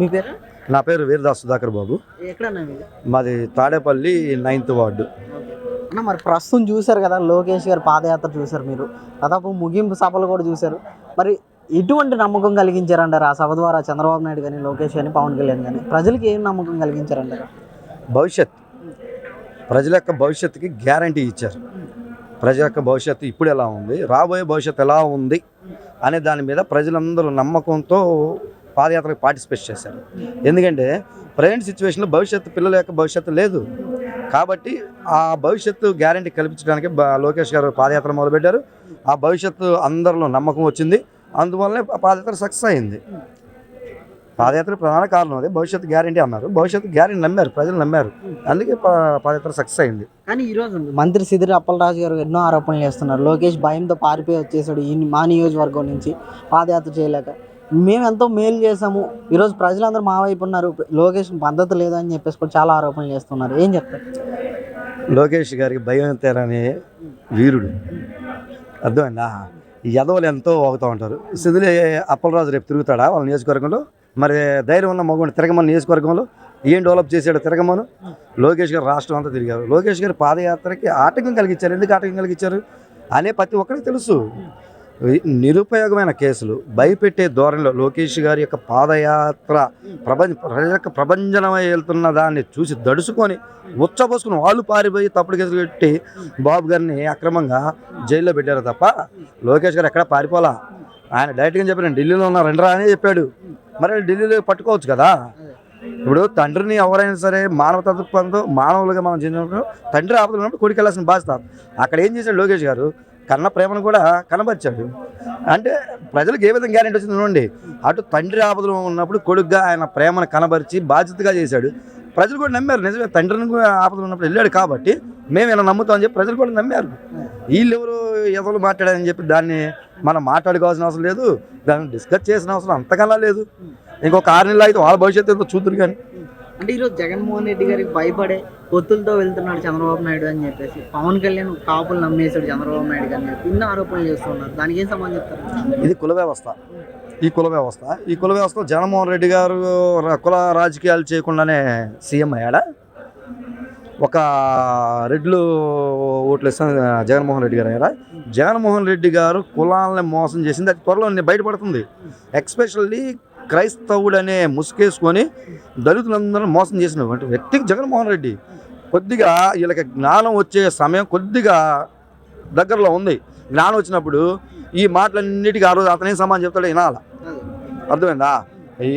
మీ పేరు? నా పేరు వీరదాస్ సుధాకర్ బాబు. మాది తాడేపల్లి నైన్త్ వార్డు. అన్న మరి ప్రస్తుతం చూశారు కదా లోకేష్ గారి పాదయాత్ర చూశారు మీరు. దాదాపు ముగింపు సభలు కూడా చూశారు. మరి ఎటువంటి నమ్మకం కలిగించారంటారు? ఆ సభ ద్వారా చంద్రబాబు నాయుడు కానీ లోకేష్ కానీ పవన్ కళ్యాణ్ కానీ ప్రజలకి ఏం నమ్మకం కలిగించారంటారు? భవిష్యత్. ప్రజల యొక్క భవిష్యత్తుకి గ్యారంటీ ఇచ్చారు. ప్రజల యొక్క భవిష్యత్తు ఇప్పుడు ఎలా ఉంది? రాబోయే భవిష్యత్తు ఎలా ఉంది? అనే దాని మీద ప్రజలందరూ నమ్మకంతో పాదయాత్రకు పార్టిసిపేట్ చేశారు. ఎందుకంటే ప్రజెంట్ సిచ్యువేషన్లో భవిష్యత్తు పిల్లల యొక్క భవిష్యత్తు లేదు. కాబట్టి ఆ భవిష్యత్తు గ్యారంటీ కల్పించడానికి బ- లోకేష్ గారు పాదయాత్ర మొదలుపెట్టారు. ఆ భవిష్యత్తు అందరిలో నమ్మకం వచ్చింది. అందువల్లనే ఆ పాదయాత్ర సక్సెస్ అయింది. పాదయాత్ర ప్రధాన కారణం అదే భవిష్యత్తు గ్యారంటీ అన్నారు. భవిష్యత్తు గ్యారంటీ నమ్మారు ప్రజలు నమ్మారు. అందుకే పాదయాత్ర సక్సెస్ అయింది. కానీ ఈరోజు మంత్రి సిదిరి అప్పలరాజు గారు ఎన్నో ఆరోపణలు చేస్తున్నారు. లోకేష్ భయంతో పారిపోయి వచ్చేసాడు ఈ మా నియోజకవర్గం నుంచి. పాదయాత్ర చేయలేక. మేము ఎంతో మేలు చేసాము ఈరోజు ప్రజలందరూ మా వైపు ఉన్నారు. లోకేష్ పద్ధతి లేదని చెప్పేసి కూడా చాలా ఆరోపణలు చేస్తున్నారు. ఏం చెప్తారు? లోకేష్ గారికి భయం తేరని వీరుడు. అర్థమైందా? ఈ యదవులు ఎంతో అవుతూ ఉంటారు. సిదిలి అప్పలరాజు రేపు తిరుగుతాడా వాళ్ళ నియోజకవర్గంలో? మరి ధైర్యం ఉన్న మగవాడు తిరగమని నియోజకవర్గంలో? ఏం డెవలప్ చేశాడు తిరగమను? లోకేష్ గారు రాష్ట్రం అంతా తిరిగారు. లోకేష్ గారు పాదయాత్రకి ఆటంకం కలిగించారు. ఎందుకు ఆటంకం కలిగించారు? అనే ప్రతి ఒక్కరికి తెలుసు. నిరుపయోగమైన కేసులు భయపెట్టే ధోరణిలో లోకేష్ గారి యొక్క పాదయాత్ర ప్రపంచ ప్రజలకు ప్రభంజనమై వెళ్తున్న దాన్ని చూసి దడుచుకొని ఉచ్చబోసుకుని వాళ్ళు పారిపోయి తప్పుడు కేసులు పెట్టి బాబు గారిని అక్రమంగా జైల్లో పెట్టారు తప్ప లోకేష్ గారు ఎక్కడ పారిపోలా? ఆయన డైరెక్ట్గా చెప్పిన ఢిల్లీలో ఉన్నారు రెండరా అని చెప్పాడు. మరి ఢిల్లీలో పట్టుకోవచ్చు కదా? ఇప్పుడు తండ్రిని ఎవరైనా సరే మానవ తత్వంతో మానవులుగా మనం చేసినప్పుడు తండ్రి ఆపదలు ఉన్నప్పుడు కొడుకు వెళ్ళాల్సిన బాధ్యత. అక్కడ ఏం చేశాడు లోకేష్ గారు? కన్న ప్రేమను కూడా కనబరిచాడు. అంటే ప్రజలకు ఏ విధంగా గ్యారెంటీ వచ్చింది చూడండి. అటు తండ్రి ఆపదలు ఉన్నప్పుడు కొడుకుగా ఆయన ప్రేమను కనబరిచి బాధ్యతగా చేశాడు. ప్రజలు కూడా నమ్మారు. నిజమే తండ్రిని కూడా ఆపదలు ఉన్నప్పుడు వెళ్ళాడు కాబట్టి మేము ఇలా నమ్ముతాం అని చెప్పి ప్రజలు కూడా నమ్మారు. వీళ్ళు ఎవరు ఎవరు మాట్లాడారని చెప్పి దాన్ని మనం మాట్లాడుకోవాల్సిన అవసరం లేదు. దాన్ని డిస్కస్ చేసిన అవసరం అంతకన్నా లేదు. ఇంకొక ఆరు నెలలు అయితే వాళ్ళ భవిష్యత్తు ఏదో చూద్దరు కానీ. అంటే ఈరోజు జగన్మోహన్ రెడ్డి గారికి భయపడే పొత్తులతో వెళ్తున్నాడు చంద్రబాబు నాయుడు అని చెప్పేసి పవన్ కళ్యాణ్ కాపులు నమ్మేశాడు చంద్రబాబు నాయుడు గారిని చెప్పి ఇన్ని ఆరోపణలు చేస్తున్నారు. దానికి ఏం సంబంధం చెప్తారు? ఇది కుల వ్యవస్థ. ఈ కుల వ్యవస్థ. ఈ కుల వ్యవస్థ జగన్మోహన్ రెడ్డి గారు కుల రాజకీయాలు చేయకుండానే సీఎం అయ్యాడా? ఒక రెడ్లు ఓట్లు ఇస్తాను జగన్మోహన్ రెడ్డి గారు అయ్యారా? జగన్మోహన్ రెడ్డి గారు కులాలని మోసం చేసింది అది త్వరలో బయటపడుతుంది. ఎక్స్పెషల్లీ క్రైస్తవుడనే ముసుకేసుకొని దళితులందరూ మోసం చేసిన వ్యక్తికి జగన్మోహన్ రెడ్డి కొద్దిగా వీళ్ళకి జ్ఞానం వచ్చే సమయం కొద్దిగా దగ్గరలో ఉంది. జ్ఞానం వచ్చినప్పుడు ఈ మాటలన్నిటికీ ఆ రోజు అతనే సమానం చెప్తాడు వినాల? అర్థమైందా? ఈ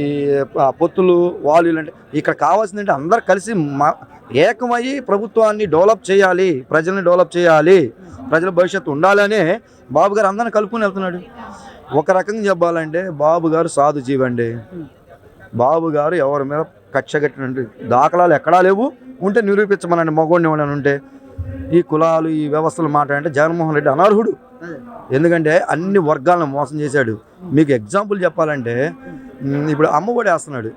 పొత్తులు వాళ్ళు అంటే ఇక్కడ కావాల్సింది అంటే అందరు కలిసి మా ఏకమయ్యి ప్రభుత్వాన్ని డెవలప్ చేయాలి ప్రజల్ని డెవలప్ చేయాలి ప్రజల భవిష్యత్తు ఉండాలనే బాబు గారు అందరిని కలుపుకొని వెళ్తున్నాడు. ఒక రకంగా చెప్పాలంటే బాబు గారు సాధు జీవండి. బాబు గారు ఎవరి మీద కక్ష దాఖలాలు ఎక్కడా లేవు. ఉంటే నిరూపించమనండి మగోడిని ఎవరైనా ఉంటే. ఈ కులాలు ఈ వ్యవస్థలు మాట్లాడంటే జగన్మోహన్ రెడ్డి అనర్హుడు. ఎందుకంటే అన్ని వర్గాలను మోసం చేశాడు. మీకు ఎగ్జాంపుల్ చెప్పాలంటే ఇప్పుడు అమ్మఒడి వేస్తున్నాడు.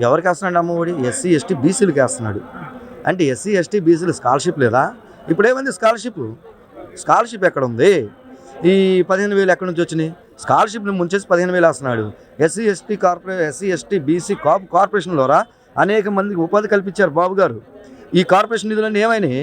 ఎవరికి వేస్తున్నాడు అమ్మఒడి ఎస్సీ ఎస్టీ బీసీలకు వేస్తున్నాడు. అంటే ఎస్సీ ఎస్టీ బీసీలు స్కాలర్షిప్ లేదా? ఇప్పుడు ఏమైంది స్కాలర్షిప్? స్కాలర్షిప్ ఎక్కడ ఉంది? ఈ పదిహేను వేలు ఎక్కడి నుంచి వచ్చినాయి? స్కాలర్షిప్ని ముంచేసి పదిహేను వేలు వేస్తున్నాడు. SC ST corporation SC ST BC cap కార్పొరేషన్లోరా? అనేక మందికి ఉపాధి కల్పించారు బాబు గారు. ఈ కార్పొరేషన్ నిధులన్నీ ఏమైనాయి?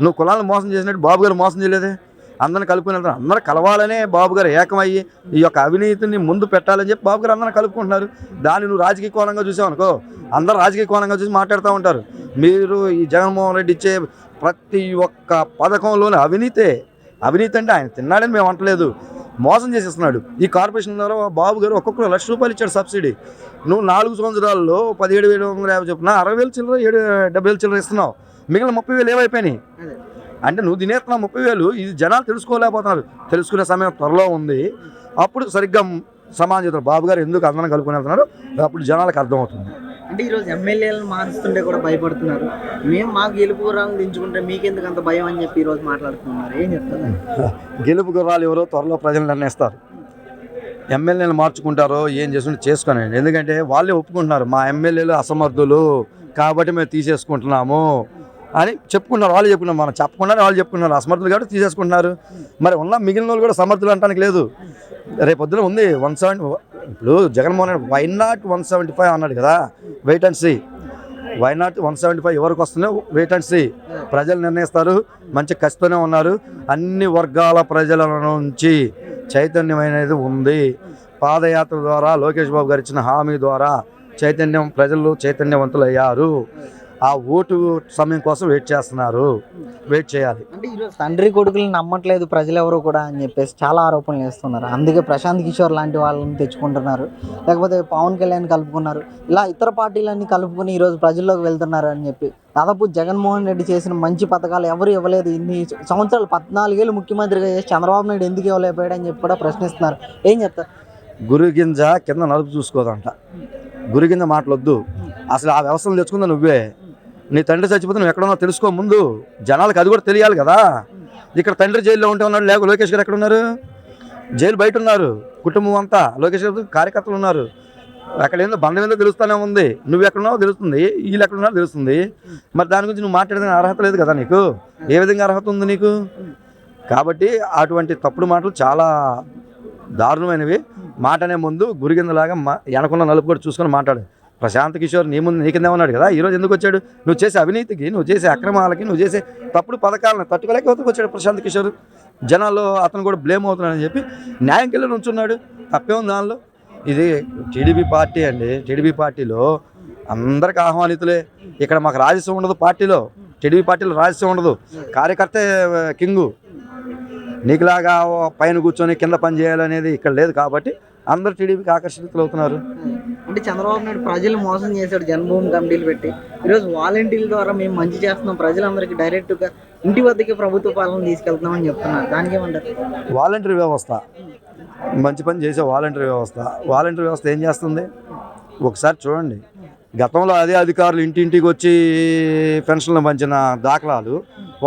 నువ్వు కులాలను మోసం చేసినట్టు బాబు గారు మోసం చేయలేదే? అందరిని కలుపుకునే అందరూ కలవాలనే బాబు గారు ఏకమయ్యి ఈ యొక్క అవినీతిని ముందు పెట్టాలని చెప్పి బాబు గారు అందరిని కలుపుకుంటున్నారు. దాన్ని నువ్వు రాజకీయ కోణంగా చూసావు అనుకో అందరూ రాజకీయ కోణంగా చూసి మాట్లాడుతూ ఉంటారు. మీరు ఈ జగన్మోహన్ రెడ్డి ఇచ్చే ప్రతి ఒక్క పథకంలోని అవినీతే అవినీతి అంటే ఆయన తిన్నాడని మేము అంటలేదు. మోసం చేసేస్తున్నాడు. ఈ కార్పొరేషన్ ద్వారా బాబు గారు ఒక్కొక్కరు లక్ష రూపాయలు ఇచ్చాడు సబ్సిడీ. నువ్వు నాలుగు సంవత్సరాల్లో పదిహేడు వేల వందల యాభై చొప్పున అరవై వేలు చిల్లర ఏడు డెబ్బై వేలు చిల్లర ఇస్తున్నావు. మిగిలిన ముప్పై వేలు ఏమైపోయినాయి. అంటే నువ్వు తినేస్తున్నావు ముప్పై వేలు ఇది జనాలు తెలుసుకోలేకపోతున్నారు. తెలుసుకునే సమయం త్వరలో ఉంది. అప్పుడు సరిగ్గా సమాజం బాబు గారు ఎందుకు అందరం కలుపుకొని వెళ్తున్నారు అప్పుడు జనాలకు అర్థమవుతుంది. అంటే ఈరోజు ఎమ్మెల్యేలను మారుస్తుంటే కూడా భయపడుతున్నారు. మేము మాకు గెలుపు గుర్రాలు దించుకుంటే మీకెందుకు అంత భయం అని చెప్పి ఈరోజు మాట్లాడుతున్నారు. ఏం చెప్తారు? గెలుపు గుర్రాలు ఎవరో త్వరలో ప్రజలు నిర్ణయిస్తారు ఎమ్మెల్యేలు మార్చుకుంటారో ఏం చేసుకుంటే చేసుకోనండి ఎందుకంటే వాళ్ళే ఒప్పుకుంటున్నారు. మా ఎమ్మెల్యేలు అసమర్థులు కాబట్టి మేము తీసేసుకుంటున్నాము. అని చెప్పుకున్నారు. వాళ్ళు చెప్పుకున్నారు. మనం చెప్పకుండానే వాళ్ళు చెప్పుకున్నారు. అసమర్థులు కాబట్టి తీసేసుకుంటున్నారు. మరి ఉన్న మిగిలిన వాళ్ళు కూడా సమర్థులు అంటానికి లేదు. రేపు పొద్దున ఉంది వన్ సెవెంటీ ఇప్పుడు Jaganmohan Reddy why not one seventy five అన్నాడు కదా wait and see why not one seventy five ఎవరికి వస్తుందో వెయిట్ అండ్ సీ ప్రజలు నిర్ణయిస్తారు. మంచి కసితోనే ఉన్నారు. అన్ని వర్గాల ప్రజల నుంచి చైతన్యం అనేది ఉంది. పాదయాత్ర ద్వారా లోకేష్ బాబు గారు ఇచ్చిన హామీ ద్వారా చైతన్యం ప్రజలు చైతన్యవంతులయ్యారు. ఆ ఓటు సమయం కోసం వెయిట్ చేస్తున్నారు. వెయిట్ చేయాలి. అంటే ఈరోజు తండ్రి కొడుకులను నమ్మట్లేదు ప్రజలు ఎవరు కూడా అని చెప్పేసి చాలా ఆరోపణలు చేస్తున్నారు. అందుకే ప్రశాంత్ కిషోర్ లాంటి వాళ్ళని తెచ్చుకుంటున్నారు. లేకపోతే పవన్ కళ్యాణ్ కలుపుకున్నారు. ఇలా ఇతర పార్టీలన్నీ కలుపుకుని ఈరోజు ప్రజల్లోకి వెళ్తున్నారు అని చెప్పి దాదాపు జగన్మోహన్ రెడ్డి చేసిన మంచి పథకాలు ఎవరు ఇవ్వలేదు. ఇన్ని సంవత్సరాలు పద్నాలుగేళ్ళు ముఖ్యమంత్రిగా చేసి చంద్రబాబు నాయుడు ఎందుకు ఇవ్వలేకపోయాడు అని చెప్పి కూడా ప్రశ్నిస్తున్నారు. ఏం చెప్తారు? గురు గింజ కింద నలుపు చూసుకోదంట. గురు గింజ మాటలొద్దు. అసలు ఆ వ్యవస్థను తెచ్చుకుందా నువ్వే. నీ తండ్రి చచ్చిపోతే నువ్వు ఎక్కడున్నావు తెలుసుకో ముందు. జనాలకు అది కూడా తెలియాలి కదా. ఇక్కడ తండ్రి జైల్లో ఉంటే ఉన్నాడు లేక లోకేష్ గారు ఎక్కడ ఉన్నారు జైలు బయట ఉన్నారు కుటుంబం అంతా. లోకేష్ గారు కార్యకర్తలు ఉన్నారు. అక్కడ ఏందో బంధం ఏందో తెలుస్తూనే ఉంది. నువ్వు ఎక్కడున్నావో తెలుస్తుంది వీళ్ళు ఎక్కడున్నారో తెలుస్తుంది. మరి దాని గురించి నువ్వు మాట్లాడే అర్హత లేదు కదా నీకు? ఏ విధంగా అర్హత ఉంది నీకు? కాబట్టి అటువంటి తప్పుడు మాటలు చాలా దారుణమైనవి. మాటనే ముందు గురిగిందలాగా మా వెనకున్న నలుపు కూడా చూసుకొని మాట్లాడు. ప్రశాంత్ కిషోర్ నీ ముందు నీ కిందే ఉన్నాడు కదా ఈరోజు ఎందుకు వచ్చాడు? నువ్వు చేసే అవినీతికి నువ్వు చేసే అక్రమాలకి నువ్వు చేసే తప్పుడు పథకాలను తట్టుకోలేక వద్దకు వచ్చాడు ప్రశాంత్ కిషోర్. జనాల్లో అతను కూడా బ్లేమ్ అవుతున్నాడని చెప్పి న్యాయం కింద నుంచున్నాడు. తప్పే ఉంది దానిలో. ఇది టీడీపీ పార్టీ అండి. టీడీపీ పార్టీలో అందరికి ఆహ్వానితులే. ఇక్కడ మాకు రాజస్వం ఉండదు పార్టీలో. టీడీపీ పార్టీలో రాజస్వం ఉండదు. కార్యకర్తే కింగు. నీకులాగా పైన కూర్చొని కింద పని చేయాలనేది ఇక్కడ లేదు కాబట్టి అందరు టీడీపీకి ఆకర్షితులు అవుతున్నారు అంటే చంద్రబాబు నాయుడు ప్రజలు మోసం చేశాడు జన్మభూమి కమిటీలు పెట్టి. ఈరోజు వాలంటీర్ల ద్వారా మేము మంచి చేస్తున్నాం ప్రజలందరికీ డైరెక్ట్గా ఇంటి వద్దకే ప్రభుత్వ పాలన తీసుకెళ్తున్నామని చెప్తున్నారు. దానికి ఏమంటారు? వాలంటరీ వ్యవస్థ. మంచి పని చేసే వాలంటరీ వ్యవస్థ. వాలంటరీ వ్యవస్థ ఏం చేస్తుంది? ఒకసారి చూడండి. గతంలో అదే అధికారులు ఇంటింటికి వచ్చి పెన్షన్లు పంచిన దాఖలాలు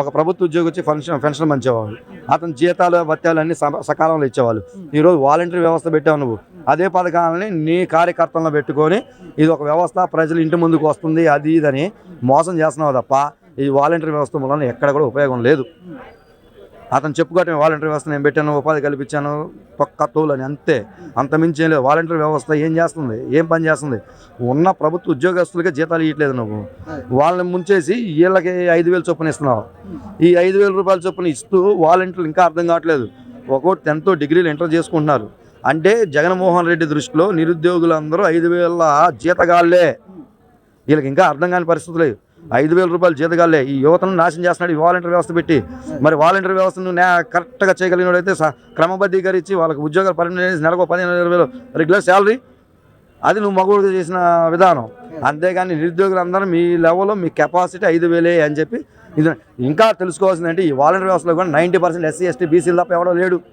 ఒక ప్రభుత్వ ఉద్యోగి వచ్చి పెన్షన్ పెన్షన్ పంచేవాళ్ళు. అతని జీతాలు భత్యాలు అన్ని సకాలంలో ఇచ్చేవాళ్ళు. ఈరోజు వాలంటీర్ వ్యవస్థ పెట్టావు నువ్వు. అదే పథకాలని నీ కార్యకర్తలను పెట్టుకొని ఇది ఒక వ్యవస్థ ప్రజలు ఇంటి ముందుకు వస్తుంది అది ఇదని మోసం చేస్తున్నావు తప్ప ఈ వాలంటీర్ వ్యవస్థ వలన ఎక్కడ కూడా ఉపయోగం లేదు. అతను చెప్పుకోవటం వాలంటీర్ వ్యవస్థ నేను పెట్టాను ఉపాధి కల్పించాను పక్క తోలు అని అంతే అంతమించి ఏం లేదు. వాలంటీర్ వ్యవస్థ ఏం చేస్తుంది? ఏం పని చేస్తుంది? ఉన్న ప్రభుత్వ ఉద్యోగస్తులకే జీతాలు ఇవ్వట్లేదు నువ్వు. వాళ్ళని ముంచేసి వీళ్ళకి ఐదు వేలు చొప్పున ఇస్తున్నావు. ఈ ఐదు వేల రూపాయల చొప్పున ఇస్తూ వాలంటీర్లు ఇంకా అర్థం కావట్లేదు. ఒకటి టెన్త్ డిగ్రీలు ఎంటర్ చేసుకుంటున్నారు. అంటే జగన్మోహన్ రెడ్డి దృష్టిలో నిరుద్యోగులందరూ ఐదు వేల జీతగాళ్ళే వీళ్ళకి ఇంకా అర్థం కాని పరిస్థితులు లేదు. ఐదు వేల రూపాయలు జీతగాళ్ళే ఈ యువతను నాశనం చేస్తున్నాడు ఈ వాలంటీర్ వ్యవస్థ పెట్టి. మరి వాలంటీర్ వ్యవస్థను కరెక్ట్గా చేయగలిగినోడైతే స- క్రమబద్ధీకరించి వాళ్ళకి ఉద్యోగాలు పన్నెండు చేసి నెలకు పదిహేను ఇరవై వేలు రెగ్యులర్ శాలరీ. అది నువ్వు మగవాడికి చేసిన విధానం. అంతేగాని నిరుద్యోగులందరూ మీ లెవెల్లో మీ కెపాసిటీ ఐదు వేలే అని చెప్పి ఇది ఇంకా తెలుసుకోవాల్సిందంటే ఈ వాలంటీర్ వ్యవస్థలో కూడా నైంటీ పర్సెంట్ ఎస్సీ ఎస్టీ బీసీలు తప్ప ఎవడో లేడు.